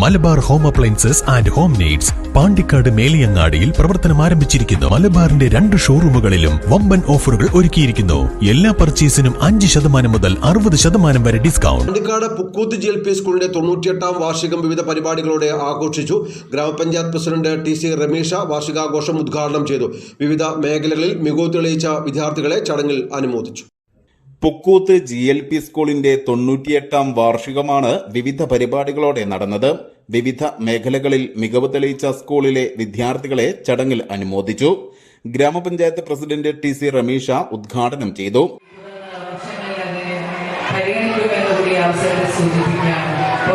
Malabar home appliances and home needs Pandikkad മേലിയങ്ങാടിയിൽ പ്രവർത്തനം ആരംഭിച്ചിരിക്കുന്നു. മലബാറിന്റെ രണ്ട് ഷോറൂമുകളിലും വമ്പൻ ഓഫറുകൾ ഒരുക്കിയിരിക്കുന്നു. എല്ലാ പർച്ചേസിനും അഞ്ച് ശതമാനം മുതൽ അറുപത് ശതമാനം വരെ discount. Pandikkad Pukkoottu G L P സ്കൂളിന്റെ തൊണ്ണൂറ്റിയെട്ടാം വാർഷികം വിവിധ പരിപാടികളോടെ ആഘോഷിച്ചു. ഗ്രാമപഞ്ചായത്ത് പ്രസിഡന്റ് ടി സി രമേശ വാർഷികാഘോഷം ഉദ്ഘാടനം ചെയ്തു. വിവിധ മേഖലകളിൽ മികവ് തെളിയിച്ച വിദ്യാർത്ഥികളെ ചടങ്ങിൽ അനുമോദിച്ചു. പുക്കൂത്ത് ജി എൽ പി സ്കൂളിന്റെ തൊണ്ണൂറ്റിയെട്ടാം വാർഷികമാണ് വിവിധ പരിപാടികളോടെ നടന്നത്. വിവിധ മേഖലകളിൽ മികവ് തെളിയിച്ച സ്കൂളിലെ വിദ്യാർത്ഥികളെ ചടങ്ങിൽ അനുമോദിച്ചു. ഗ്രാമപഞ്ചായത്ത് പ്രസിഡന്റ് ടി സി റമീഷ ഉദ്ഘാടനം ചെയ്തു.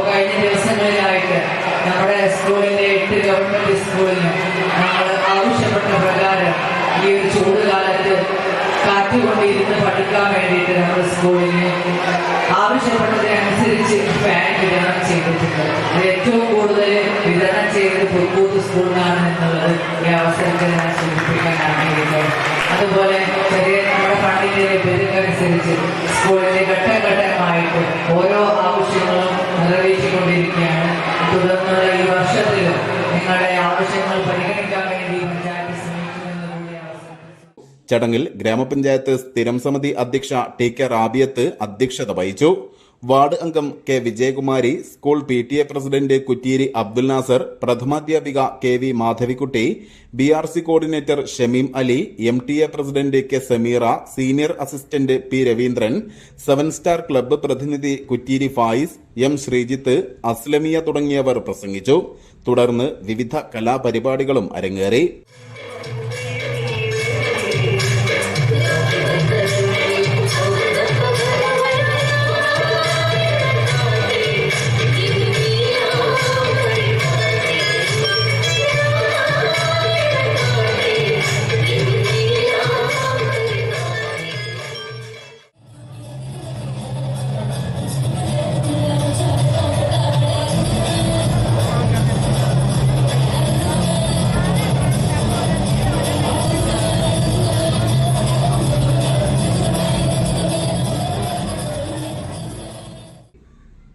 കഴിഞ്ഞ ദിവസങ്ങളിലായിട്ട് നമ്മുടെ സ്കൂളിലെ എട്ട് ഗവൺമെന്റ് സ്കൂളിലും കാറ്റുകൊണ്ടിരുന്ന് പഠിക്കാൻ വേണ്ടിയിട്ട് നമ്മുടെ സ്കൂളിന് ആവശ്യപ്പെട്ടതിനനുസരിച്ച് ഫാൻ വിതരണം ചെയ്തിട്ടുണ്ട്. ഏറ്റവും കൂടുതൽ വിതരണം ചെയ്തത് പുൽക്കൂത്ത് സ്കൂളിലാണ് എന്നുള്ളത് ഈ അവസരത്തിൽ ഞാൻ സൂചിപ്പിക്കാൻ ആഗ്രഹിക്കുന്നത് അതുപോലെ ചെറിയ നമ്മുടെ ഫണ്ടിന്റെ ലഭ്യതക്കനുസരിച്ച് സ്കൂളിന്റെ ഘട്ടം ഘട്ടമായിട്ട് ഓരോ ആവശ്യങ്ങളും നിറവേറ്റിക്കൊണ്ടിരിക്കുകയാണ്. തുടർന്നുള്ള ഈ വർഷത്തിലും നിങ്ങളുടെ ആവശ്യങ്ങൾ പരിഗണിക്കാൻ ചടങ്ങിൽ ഗ്രാമപഞ്ചായത്ത് സ്ഥിരം സമിതി അധ്യക്ഷ ടി കെ റാബിയത്ത് അധ്യക്ഷത വഹിച്ചു. വാർഡ് അംഗം K Vijayakumari school P T A president Kutteeri Abdul Nasar പ്രഥമാധ്യാപിക K V Madhavikutty B R C coordinator Shameem Ali M T A president K Sameera senior assistant P Raveendran seven star club പ്രതിനിധി Kutteeri Fayis M Sreejith Aslamiya തുടങ്ങിയവർ പ്രസംഗിച്ചു. തുടർന്ന് വിവിധ കലാപരിപാടികളും അരങ്ങേറി.